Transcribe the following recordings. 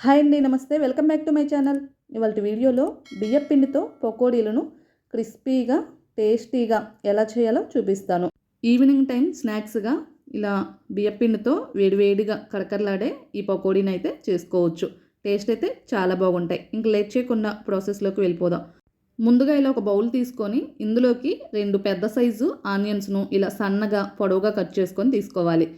Hi అండి నమస్తే. Welcome back to my channel. ఇవాళ వీడియోలో బియ్యం పిండితో పకోడీలను క్రిస్పీగా టేస్టీగా ఎలా చేయాలో చూపిస్తాను. ఈవినింగ్ టైం స్నాక్స్గా ఇలా బియ్యం పిండితో వేడివేడిగా కరకరలాడే ఈ పకోడీని అయితే చేసుకోవచ్చు. టేస్ట్ అయితే చాలా బాగుంటాయి. ఇంక లేట్ చేయకుండా ప్రాసెస్లోకి వెళ్ళిపోదాం. ముందుగా ఇలా ఒక బౌల్ తీసుకొని ఇందులోకి రెండు పెద్ద సైజు ఆనియన్స్ను ఇలా సన్నగా పొడవుగా కట్ చేసుకొని తీసుకోవాలి.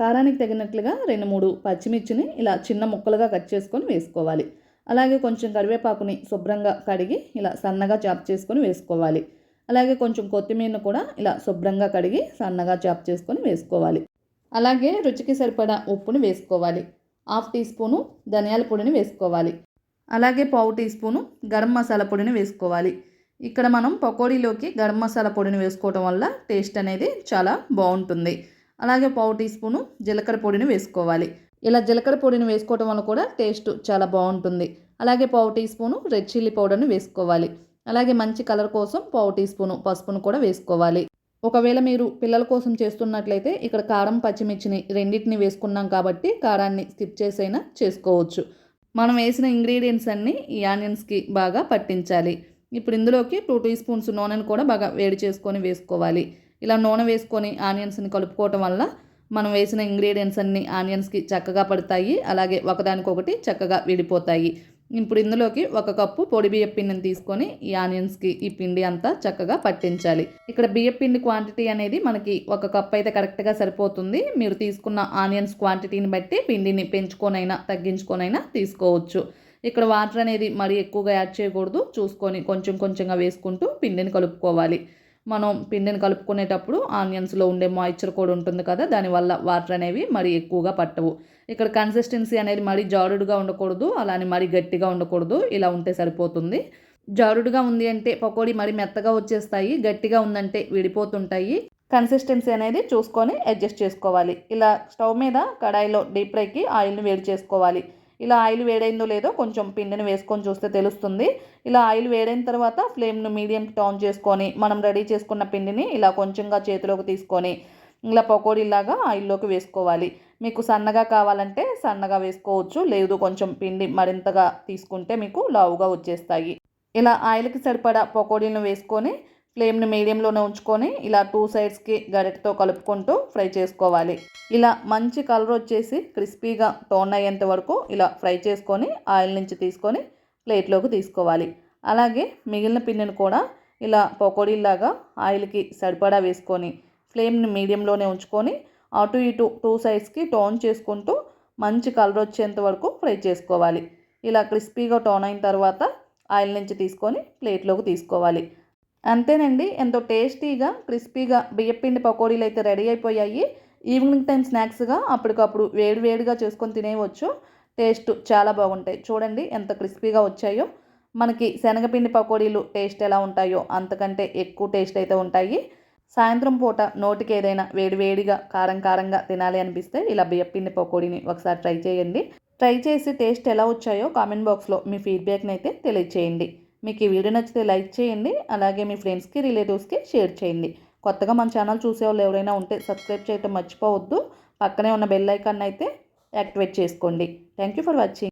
కారానికి తగినట్లుగా రెండు మూడు పచ్చిమిర్చిని ఇలా చిన్న ముక్కలుగా కట్ చేసుకొని వేసుకోవాలి. అలాగే కొంచెం కరివేపాకుని శుభ్రంగా కడిగి ఇలా సన్నగా చాప్ చేసుకొని వేసుకోవాలి. అలాగే కొంచెం కొత్తిమీరను కూడా ఇలా శుభ్రంగా కడిగి సన్నగా చాప్ చేసుకొని వేసుకోవాలి. అలాగే రుచికి సరిపడా ఉప్పుని వేసుకోవాలి. హాఫ్ టీ స్పూను ధనియాల పొడిని వేసుకోవాలి. అలాగే పావు టీ స్పూను గరం మసాలా పొడిని వేసుకోవాలి. ఇక్కడ మనం పకోడీలోకి గరం మసాలా పొడిని వేసుకోవటం వల్ల టేస్ట్ అనేది చాలా బాగుంటుంది. అలాగే పావు టీ స్పూను జీలకర్ర పొడిని వేసుకోవాలి. ఇలా జీలకర్ర పొడిని వేసుకోవటం వల్ల కూడా టేస్ట్ చాలా బాగుంటుంది. అలాగే పావు టీ స్పూను రెడ్ చిల్లీ పౌడర్ని వేసుకోవాలి. అలాగే మంచి కలర్ కోసం పావు టీ స్పూను పసుపును కూడా వేసుకోవాలి. ఒకవేళ మీరు పిల్లల కోసం చేస్తున్నట్లయితే ఇక్కడ కారం పచ్చిమిర్చిని రెండింటిని వేసుకున్నాం కాబట్టి కారాన్ని స్కిప్ చేసైనా చేసుకోవచ్చు. మనం వేసిన ఇంగ్రీడియంట్స్ అన్నీ ఈ ఆనియన్స్కి బాగా పట్టించాలి. ఇప్పుడు ఇందులోకి టూ టీ స్పూన్స్ నూనెను కూడా బాగా వేడి చేసుకొని వేసుకోవాలి. ఇలా నూనె వేసుకొని ఆనియన్స్ని కలుపుకోవటం వల్ల మనం వేసిన ఇంగ్రీడియంట్స్ అన్నీ ఆనియన్స్కి చక్కగా పడతాయి. అలాగే ఒకదానికొకటి చక్కగా విడిపోతాయి. ఇప్పుడు ఇందులోకి ఒక కప్పు పొడి బియ్య పిండిని తీసుకొని ఈ ఆనియన్స్కి ఈ పిండి అంతా చక్కగా పట్టించాలి. ఇక్కడ బియ్య పిండి క్వాంటిటీ అనేది మనకి ఒక కప్ అయితే కరెక్ట్గా సరిపోతుంది. మీరు తీసుకున్న ఆనియన్స్ క్వాంటిటీని బట్టి పిండిని పెంచుకొనైనా తగ్గించుకొనైనా తీసుకోవచ్చు. ఇక్కడ వాటర్ అనేది మరీ ఎక్కువగా యాడ్ చేయకూడదు. చూసుకొని కొంచెం కొంచెంగా వేసుకుంటూ పిండిని కలుపుకోవాలి. మనం పిండిని కలుపుకునేటప్పుడు ఆనియన్స్లో ఉండే మాయిశ్చర్ కూడా ఉంటుంది కదా దానివల్ల వాటర్ అనేవి మరి ఎక్కువగా పట్టవు. ఇక్కడ కన్సిస్టెన్సీ అనేది మరీ జారుడుగా ఉండకూడదు అలానే మరీ గట్టిగా ఉండకూడదు ఇలా ఉంటే సరిపోతుంది. జారుడుగా ఉంది అంటే పకోడీ మరి మెత్తగా వచ్చేస్తాయి గట్టిగా ఉందంటే విడిపోతుంటాయి. కన్సిస్టెన్సీ అనేది చూసుకొని అడ్జస్ట్ చేసుకోవాలి. ఇలా స్టవ్ మీద కడాయిలో డీప్ ఫ్రైకి ఆయిల్ని వేడి చేసుకోవాలి. ఇలా ఆయిల్ వేడైందో లేదో కొంచెం పిండిని వేసుకొని చూస్తే తెలుస్తుంది. ఇలా ఆయిల్ వేడైన తర్వాత ఫ్లేమ్ను మీడియం టర్న్ చేసుకొని మనం రెడీ చేసుకున్న పిండిని ఇలా కొంచెంగా చేతిలోకి తీసుకొని ఇలా పకోడీలాగా ఆయిల్లోకి వేసుకోవాలి. మీకు సన్నగా కావాలంటే సన్నగా వేసుకోవచ్చు లేదు కొంచెం పిండి మరింతగా తీసుకుంటే మీకు లావుగా వచ్చేస్తాయి. ఇలా ఆయిల్కి సరిపడా పకోడీలను వేసుకొని ఫ్లేమ్ని మీడియంలోనే ఉంచుకొని ఇలా టూ సైడ్స్కి గరిటతో కలుపుకుంటూ ఫ్రై చేసుకోవాలి. ఇలా మంచి కలర్ వచ్చేసి క్రిస్పీగా టోన్ అయ్యేంత వరకు ఇలా ఫ్రై చేసుకొని ఆయిల్ నుంచి తీసుకొని ప్లేట్లోకి తీసుకోవాలి. అలాగే మిగిలిన పిండిని కూడా ఇలా పకోడీలాగా ఆయిల్కి సరిపడా వేసుకొని ఫ్లేమ్ని మీడియంలోనే ఉంచుకొని అటు ఇటు టూ సైడ్స్కి టోన్ చేసుకుంటూ మంచి కలర్ వచ్చేంత వరకు ఫ్రై చేసుకోవాలి. ఇలా క్రిస్పీగా టోన్ అయిన తర్వాత ఆయిల్ నుంచి తీసుకొని ప్లేట్లోకి తీసుకోవాలి. అంతేనండి. ఎంతో టేస్టీగా క్రిస్పీగా బియ్యపిండి పకోడీలు అయితే రెడీ అయిపోయాయి. ఈవినింగ్ టైం స్నాక్స్గా అప్పటికప్పుడు వేడి వేడిగా చేసుకొని తినేయవచ్చు. టేస్ట్ చాలా బాగుంటాయి. చూడండి ఎంత క్రిస్పీగా వచ్చాయో. మనకి శనగపిండి పకోడీలు టేస్ట్ ఎలా ఉంటాయో అంతకంటే ఎక్కువ టేస్ట్ అయితే ఉంటాయి. సాయంత్రం పూట నోటికి ఏదైనా వేడివేడిగా కారం కారంగా తినాలి అనిపిస్తే ఇలా బియ్యపిండి పకోడీని ఒకసారి ట్రై చేయండి. ట్రై చేసి టేస్ట్ ఎలా వచ్చాయో కామెంట్ బాక్స్లో మీ ఫీడ్బ్యాక్ని అయితే తెలియచేయండి. మీకు ఈ వీడియో నచ్చితే లైక్ చేయండి అలాగే మీ ఫ్రెండ్స్కి రిలేటివ్స్కి షేర్ చేయండి. కొత్తగా మన ఛానల్ చూసేవాళ్ళు ఎవరైనా ఉంటే సబ్స్క్రైబ్ చేయటం మర్చిపోవద్దు. పక్కనే ఉన్న బెల్ ఐకాన్ అయితే యాక్టివేట్ చేసుకోండి. Thank you for watching.